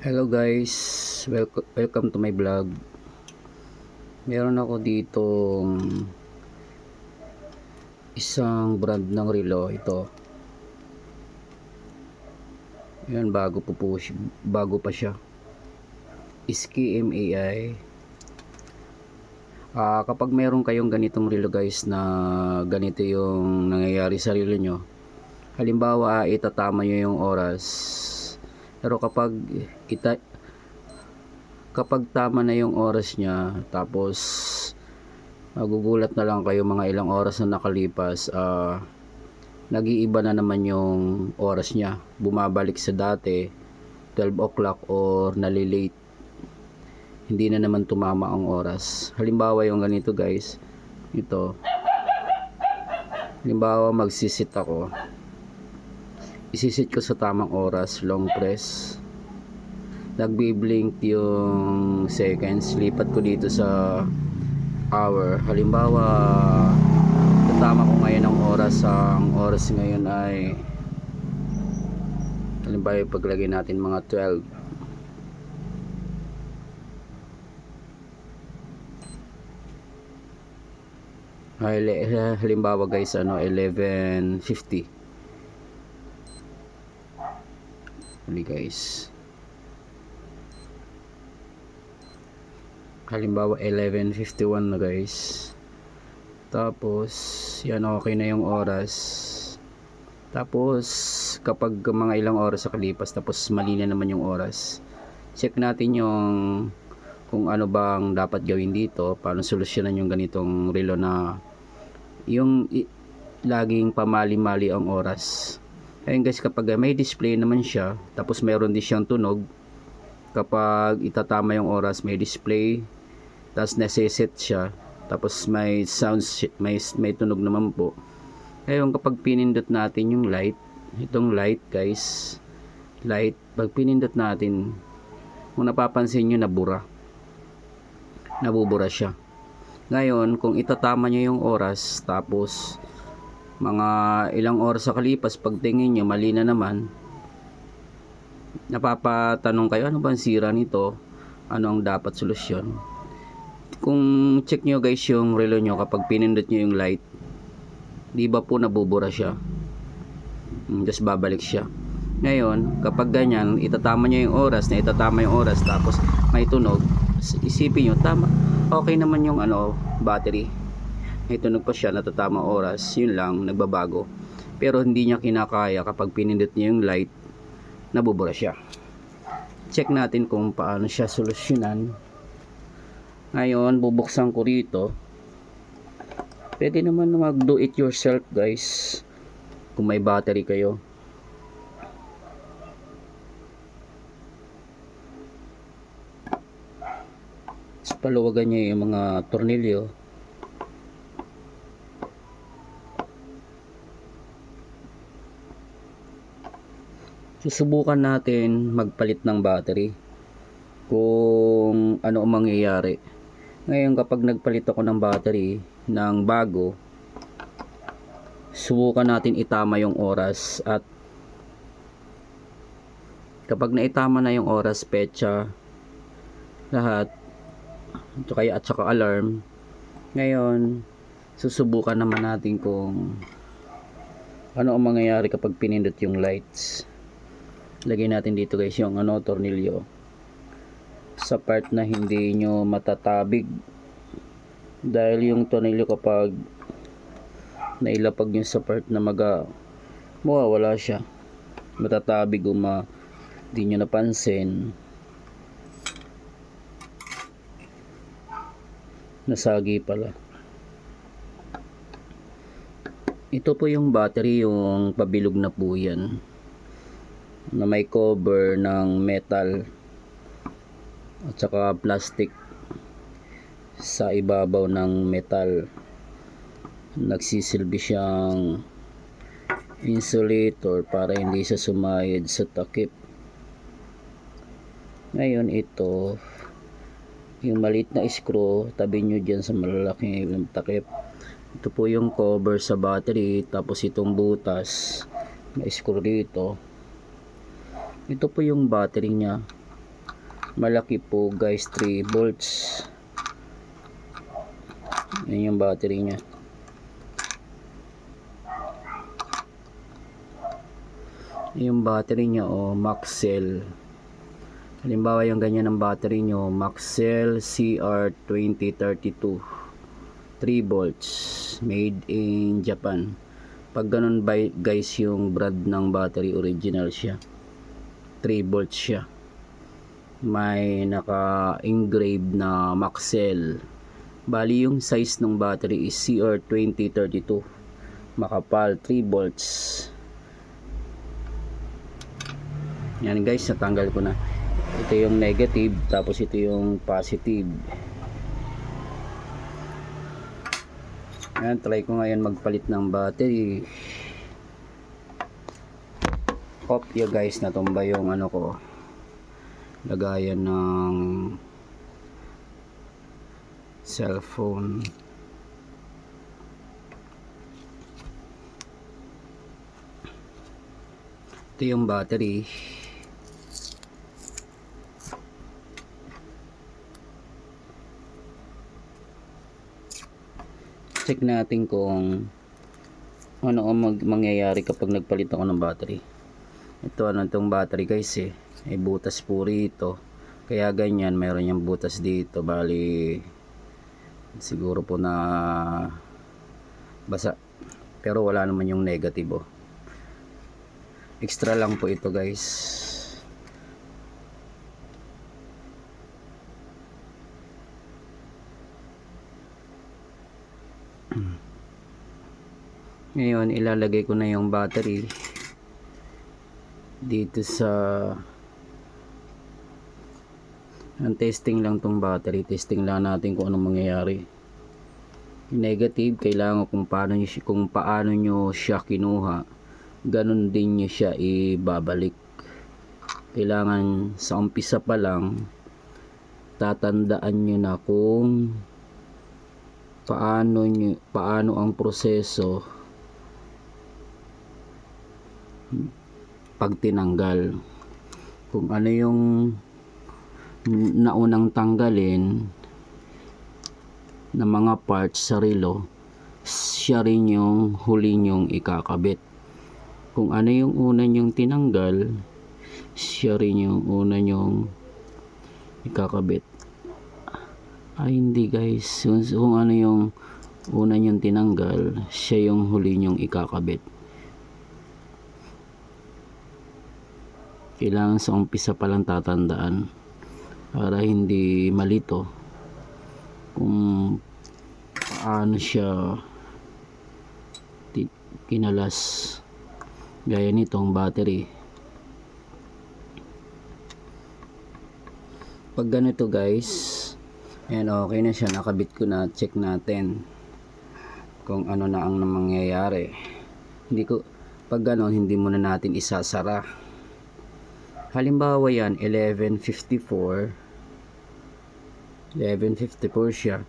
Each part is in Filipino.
Hello guys, welcome, welcome to my vlog. Meron ako dito isang brand ng relo ito. Yan bago po po bago pa siya. Iski MAI. Ah, kapag meron kayong ganitong relo guys na ganito yung nangyayari sa relo nyo. Halimbawa, itatama nyo yung oras pero kapag ita kapag tama na yung oras niya tapos magugulat na lang kayo mga ilang oras na nakalipas ah nag-iiba na naman yung oras niya. Bumabalik sa dati 12 o'clock or nalilate. Hindi na naman tumama ang oras. Halimbawa yung ganito guys. Ito. Halimbawa magsisit ako isisit ko sa tamang oras long press. Nagbi-blink yung seconds. Lipat ko dito sa hour. Halimbawa tatama ko ngayon ang oras. Ang oras ngayon ay halimbawa ipaglagay natin mga 12 Hali- halimbawa guys ano 11.50 Huli guys. Halimbawa 11.51 na guys. Tapos yan okay na yung oras. Tapos kapag mga ilang oras sa kalipas tapos mali na naman yung oras. Check natin yung kung ano bang dapat gawin dito, paano solusyonan yung ganitong relo na yung laging pamali-mali ang oras. Ayun guys, kapag may display naman siya, tapos meron din siyang tunog, kapag itatama yung oras, may display, tapos nasa-set siya, tapos may sounds, may, may tunog naman po. Ngayon, kapag pinindot natin yung light, itong light guys, light, pag pinindot natin, kung napapansin nyo, nabura. Nabubura siya. Ngayon, kung itatama nyo yung oras, tapos mga ilang oras sa kalipas pagtingin nyo mali na naman. Napapatanong kayo ano ba ang sira nito? Ano ang dapat solusyon? Kung check nyo guys yung relo nyo kapag pinindot nyo yung light di ba po nabubura siya? Hmm, just babalik siya. Ngayon kapag ganyan itatama nyo yung oras na itatama yung oras tapos may tunog isipin nyo tama okay naman yung ano battery may tunog pa siya natatama oras yun lang nagbabago. Pero hindi niya kinakaya kapag pinindot niya yung light nabubura siya. Check natin kung paano siya solusyonan. Ngayon bubuksan ko rito. Pwede naman mag do it yourself guys. Kung may battery kayo. Paluwagan niya yung mga tornilyo susubukan natin magpalit ng battery. Kung ano ang mangyayari. Ngayon kapag nagpalit ako ng battery ng bago subukan natin itama yung oras at kapag naitama na yung oras petsa lahat ito kaya at saka alarm. Ngayon susubukan naman natin kung ano ang mangyayari kapag pinindot yung lights lagay natin dito guys yung ano tornilyo. Sa part na hindi nyo matatabig dahil yung tornilyo kapag nailapag nyo sa part na maga mawawala siya. Matatabig o ma di nyo napansin. Nasagi pala. Ito po yung battery yung pabilog na po yan na may cover ng metal at saka plastic sa ibabaw ng metal. Nagsisilbi siyang insulator para hindi siya sumayad sa takip. Ngayon ito yung maliit na screw tabi nyo dyan sa malalaking takip. Ito po yung cover sa battery tapos itong butas na screw dito ito po yung battery niya. Malaki po guys 3 volts. Yan yung battery nya yung battery nya o oh, Maxell. Halimbawa yung ganyan ang battery nyo Maxell CR2032 3 volts made in Japan. Pag ganun by, guys yung brand ng battery original siya 3 volts siya. May naka engrave na Maxell. Bali yung size ng battery is CR2032 makapal 3 volts yan guys natanggal ko na. Ito yung negative tapos ito yung positive. Yan try ko ngayon magpalit ng battery off ya guys natumba yung ano ko. Lagayan ng cellphone. Ito yung battery. Check natin kung ano ang mag mangyayari kapag nagpalit ako ng battery ito ano itong battery guys eh. May butas po rito. Kaya ganyan mayroon yung butas dito. Bali siguro po na basa. Pero wala naman yung negative oh. extra lang po ito guys. Ngayon ilalagay ko na yung battery dito sa ang testing lang tong battery. Testing lang natin kung anong mangyayari. Negative kailangan kung paano nyo, kung paano nyo siya kinuha. Ganun din nyo siya ibabalik. Kailangan sa umpisa pa lang tatandaan nyo na kung paano nyo, paano ang proseso pag tinanggal kung ano yung naunang tanggalin na mga parts sa relo siya rin yung huli nyong ikakabit. Kung ano yung una nyong tinanggal siya rin yung una nyong ikakabit. Ay hindi guys. Kung, kung ano yung una nyong tinanggal siya yung huli nyong ikakabit kailangan sa umpisa pa lang tatandaan para hindi malito kung paano siya kinalas gaya nitong battery. Pag ganito guys ayan okay na siya. Nakabit ko na. Check natin kung ano na ang mangyayari hindi ko pag ganon hindi muna natin isasara halimbawa yan 11.54 11.54 siya.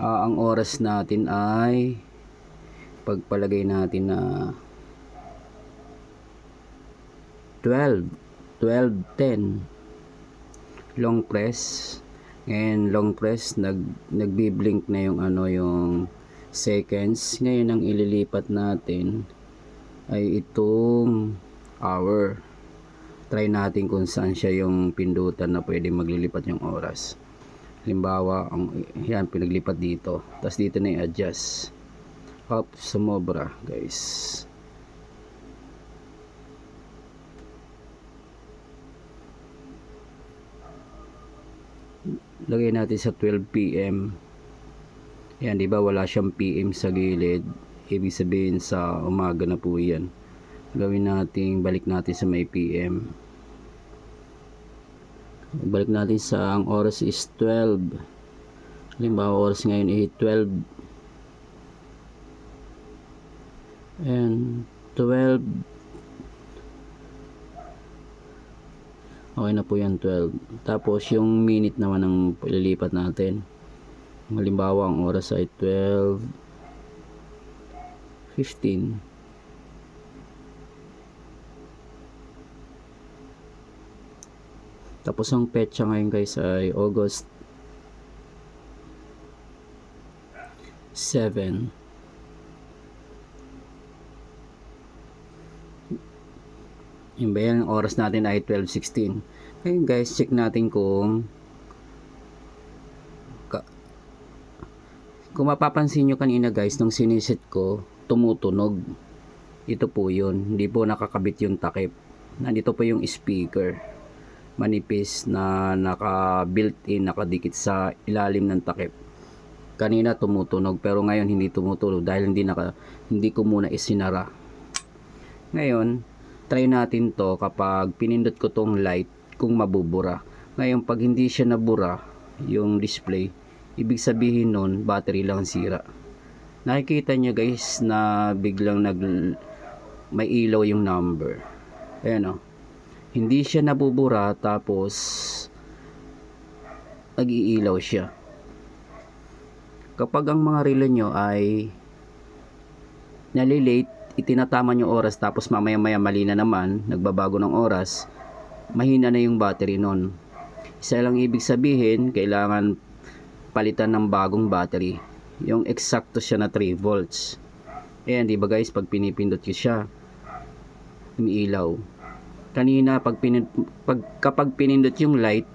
Uh, ang oras natin ay pagpalagay natin na 12 12.10 long press. And long press nag nagbi-blink na yung ano yung seconds. Ngayon ang ililipat natin ay itong hour try natin kung saan siya yung pindutan na pwede maglilipat yung oras. Halimbawa ang, yan pinaglipat dito. Tapos dito na i-adjust. Up sumobra guys. Lagay natin sa 12 pm yan di ba wala siyang pm sa gilid? Ibig sabihin sa umaga na po yan gawin natin balik natin sa may PM balik natin sa ang oras is 12 halimbawa oras ngayon ay 12 and 12 okay na po yan 12 tapos yung minute naman ang ililipat natin. Halimbawa ang oras ay 12 15 Tapos ang petsa ngayon guys ay August 7. Yung ba yan, ang oras natin ay 12.16. Ngayon guys, check natin kung kung mapapansin nyo kanina guys, nung siniset ko, tumutunog. Ito po yun. Hindi po nakakabit yung takip. Nandito po yung speaker. Manipis na naka-built-in, nakadikit sa ilalim ng takip. Kanina tumutunog pero ngayon hindi tumutunog dahil hindi naka hindi ko muna isinara. Ngayon, try natin to kapag pinindot ko tong light kung mabubura. Ngayon, pag hindi siya nabura, yung display, ibig sabihin nun, battery lang ang sira. Nakikita nyo guys na biglang nag may ilaw yung number. Ayan o. Hindi siya nabubura tapos nag-iilaw siya. Kapag ang mga relo nyo ay nalilate, itinatama yung oras tapos mamaya maya mali na naman, nagbabago ng oras, mahina na yung battery nun. Isa lang ibig sabihin, kailangan palitan ng bagong battery. Yung eksakto siya na 3 volts. Ayan, di ba guys, pag pinipindot ko siya, umiilaw. Kanina, pag, pinindot, pag kapag pinindot yung light,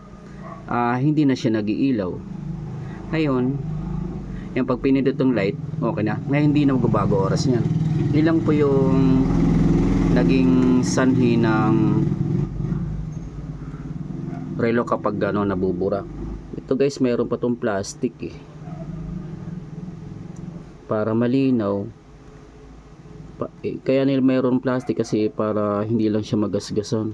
ah, hindi na siya nag-iilaw. Ngayon, yung pag pinindot yung light, okay na. Ngayon, hindi na magbabago oras niyan. Yun lang po yung naging sanhi ng relo kapag gano'n nabubura. Ito guys, mayroon pa tong plastic eh. Para malinaw. Eh, kaya nila mayroon plastic kasi para hindi lang siya magasgasan.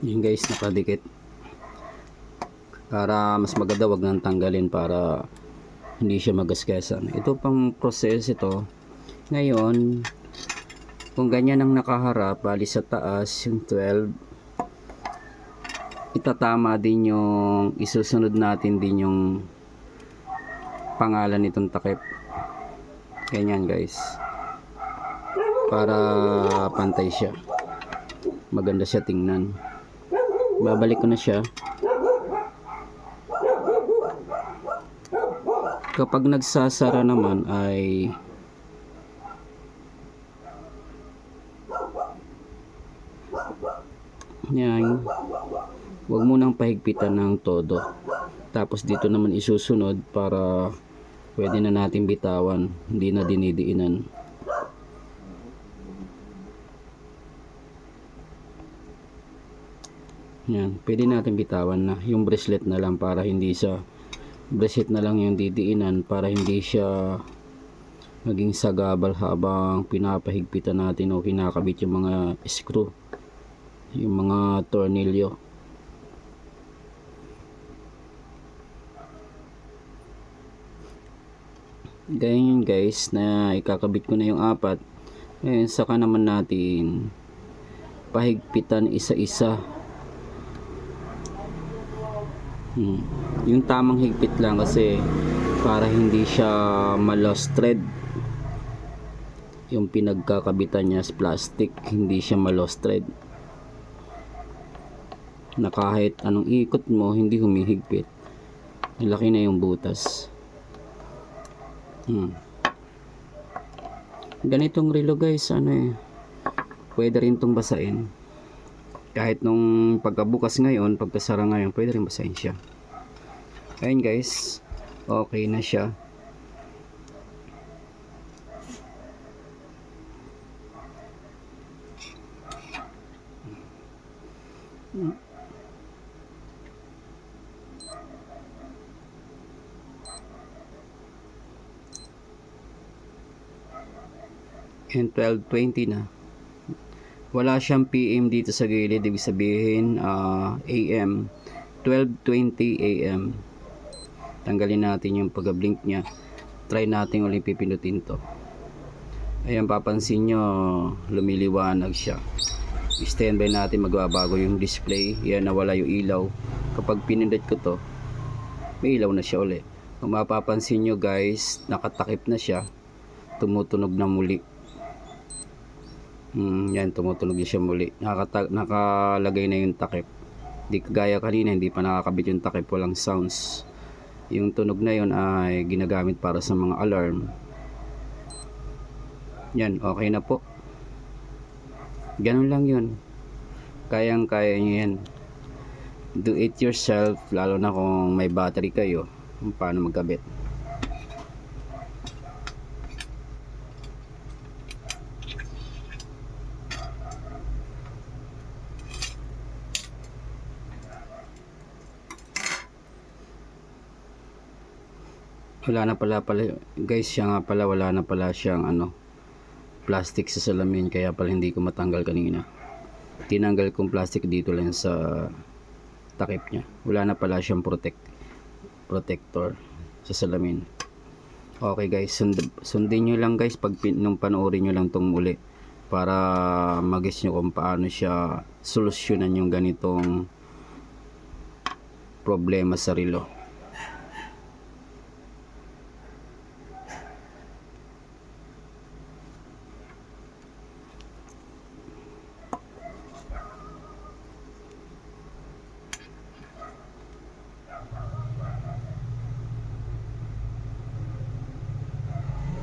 Yun guys, nakadikit. Para mas maganda wag nang tanggalin para hindi siya magasgasan. Ito pang process ito. Ngayon, kung ganyan ang nakaharap, bali sa taas yung 12, itatama din yung isusunod natin din yung pangalan nitong takip. Ganyan guys. Para pantay siya. Maganda siya tingnan. Babalik ko na siya. kapag nagsasara naman ay yan wag mo nang pahigpitan ng todo. Tapos dito naman isusunod para pwede na natin bitawan. Hindi na dinidiinan. Yan pwede natin bitawan na yung bracelet na lang para hindi sa bracelet na lang yung didiinan para hindi siya maging sagabal habang pinapahigpitan natin o kinakabit yung mga screw yung mga tornilyo ganyan guys na ikakabit ko na yung apat ngayon saka naman natin pahigpitan isa-isa Hmm. Yung tamang higpit lang kasi para hindi siya ma-lost thread. Yung pinagkakabitan niya sa plastic, hindi siya ma-lost thread. Na kahit anong ikot mo, hindi humihigpit. Laki na yung butas. Hmm. Ganitong relo guys, ano eh. Pwede rin tong basain kahit nung pagkabukas ngayon, pagkasara ngayon, pwede rin basahin siya. Ayun guys, okay na siya. And 12.20 na. Wala siyang PM dito sa gilid ibig sabihin uh, AM 12.20 AM tanggalin natin yung pagka-blink nya try natin ulit pipindutin to. Ayan papansin nyo lumiliwanag siya. Standby natin magbabago yung display. Yan nawala yung ilaw. Kapag pinindot ko to may ilaw na siya ulit. Kung mapapansin nyo guys, nakatakip na siya. Tumutunog na muli. Hmm, yan, tumutunog na siya muli. Nakata- nakalagay na yung takip. Di kagaya kanina, hindi pa nakakabit yung takip, walang sounds. Yung tunog na yun ay ginagamit para sa mga alarm. Yan, okay na po. Ganun lang yun. Kayang-kaya nyo yan. Do it yourself, lalo na kung may battery kayo. Paano magkabit. Wala na pala pala guys siya nga pala wala na pala siyang ano plastic sa salamin kaya pala hindi ko matanggal kanina. Tinanggal kong plastic dito lang sa takip niya. Wala na pala siyang protect protector sa salamin. Okay guys sund sundin nyo lang guys pag nung panoorin nyo lang tong muli para magis nyo kung paano siya solusyonan yung ganitong problema sa relo